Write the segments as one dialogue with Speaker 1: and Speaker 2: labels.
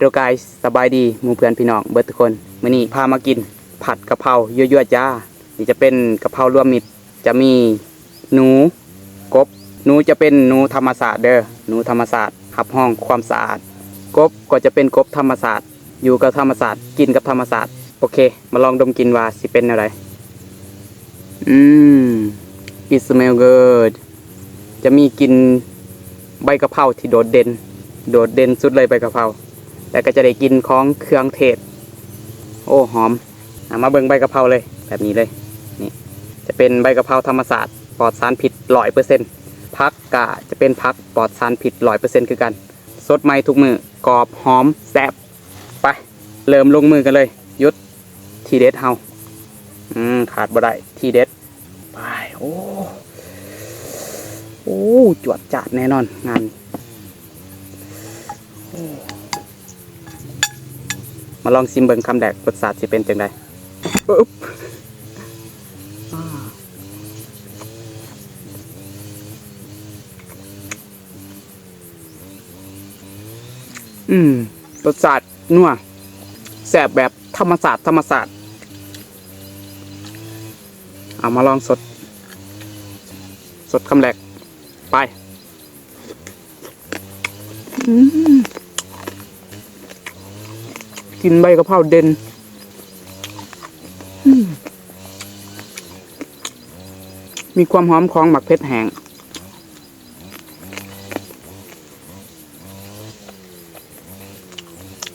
Speaker 1: โรกายสบายดีหมู่เพื่อนพี่น้องเบิดทุกคนมื้อนี้พามากินผัดกะเพรายั่วๆจ้า นี่จะเป็นกะเพรารวมมิตรจะมีหนูกบหนูจะเป็นหนูธรรมศาสตร์เด้อหนูธรรมศาสตร์หับห้องความสะอาดกบก็จะเป็นกบธรรมศาสตร์อยู่กับธรรมศาสตร์กินกับธรรมศาสตร์โอเค มาลองดมกินว่าสิเป็นอะไรอืม it smell good จะมีกินใบกะเพราที่โดดเด่น โดดเด่นสุดเลยใบกะเพรา แล้วก็จะได้กินของเครื่องเทศ โอ้หอมอะมาเบิ่งใบกะเพราเลยแบบนี้เลยนี่จะเป็นใบกะเพราธรรมศาสตร์ปลอดสารพิษร้อยเปอร์เซ็นต์พักกะจะเป็นพักปลอดสารพิษร้อยเปอร์เซ็นต์คือกัน สดใหม่ทุกมือกรอบหอมแซ่บไปเริ่มลงมือกันเลยยุดทีเด็ดเฮาอืมขาดบ่ได้ทีเด็ดไปโอ้โอ้จวดจัดแน่นอนงานโอ้ มาลองซิมเบิงคำแดกรสชาติสิเป็นจังไดอุ๊บอ่าอืมรสชาตินัวแสบแบบธรรมศาสตร์ธรรมศาสตร์เอามาลองสด สดคำแรกไป อืม กินใบกะเพราเด่นอืมมีความหอมของหมักเพชรแห้ง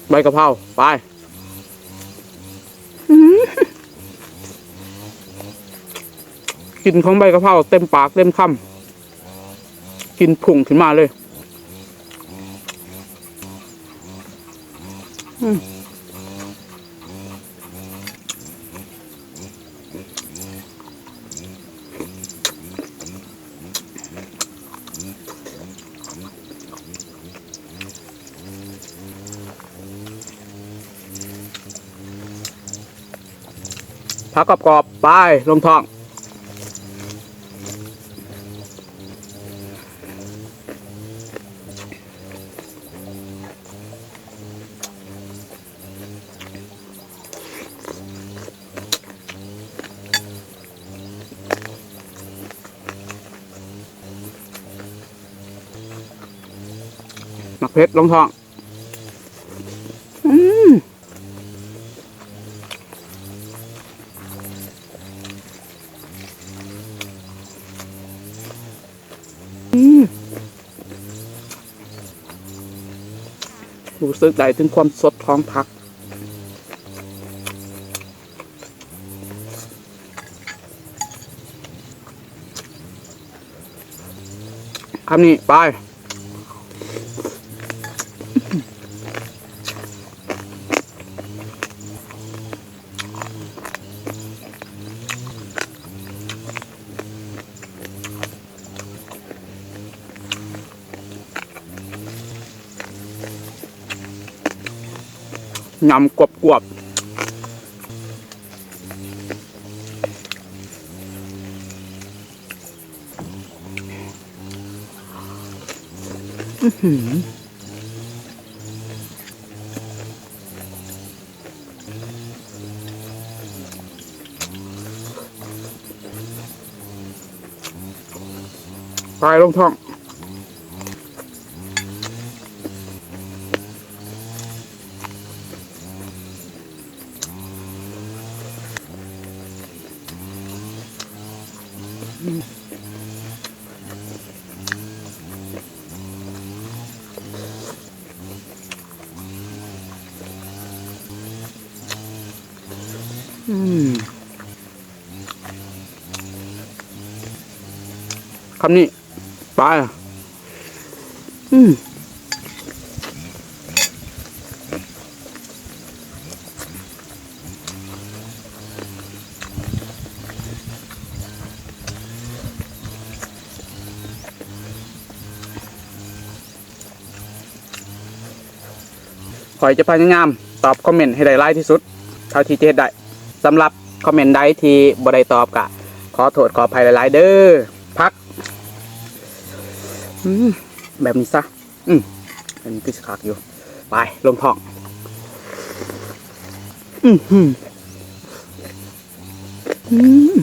Speaker 1: ใบกะเพราไปอืมกลินของใบกะเพราเต็มปากเต็มคำกินผุ่งขึ้นมาเลย อืม พักกรอบๆไปลงท้องหมักเพชรลงท้อง รู้สึกได้ถึงความสดของผัก คำนี้ไป ยำกรอบกวบอื้อหือตายลงท้อง คำนี้ไปอะอืม ขอยจะพยายามตอบคอมเมนต์ให้ได้ไล่ที่สุด เท่าที่จะได้สำหรับคอมเมนต์ใดที่บ่ได้ตอบกะ ขอโทษขออภัยหลายๆเด้อพักแบบนี้ซะ อืมอันนี้คือสิคักอยู่ ไป ลงท้อง อือหืออืม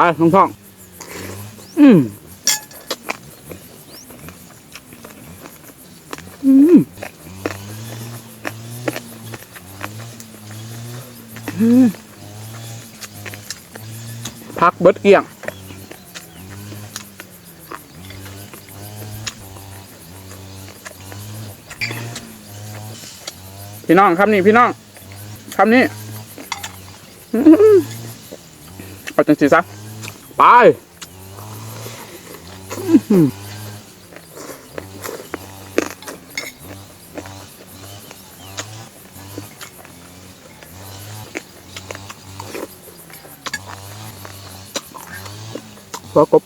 Speaker 1: ไปลงท้องอืมอืมอืมพักเบิดเกลี้ยงพี่น้องคำนี้พี่น้องคำนี้อื้อหือเอาจังสีซะ ไปอื้อหือพอกบ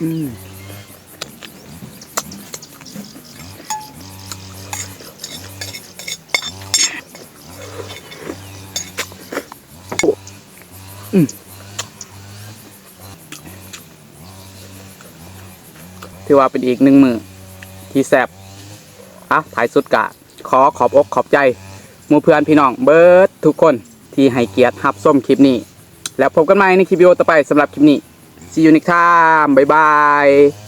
Speaker 1: อืม ถือว่าเป็นอีกหนึ่งมือที่แซบอะถ่ายสุดกะ ขอขอบอกขอบใจหมู่เพื่อนพี่น้องเบิร์ดทุกคนที่ให้เกียรติรับส้มคลิปนี้ แล้วพบกันใหม่ในคลิปวิดีโอต่อไปสำหรับคลิปนี้ see you next time บ๊ายบาย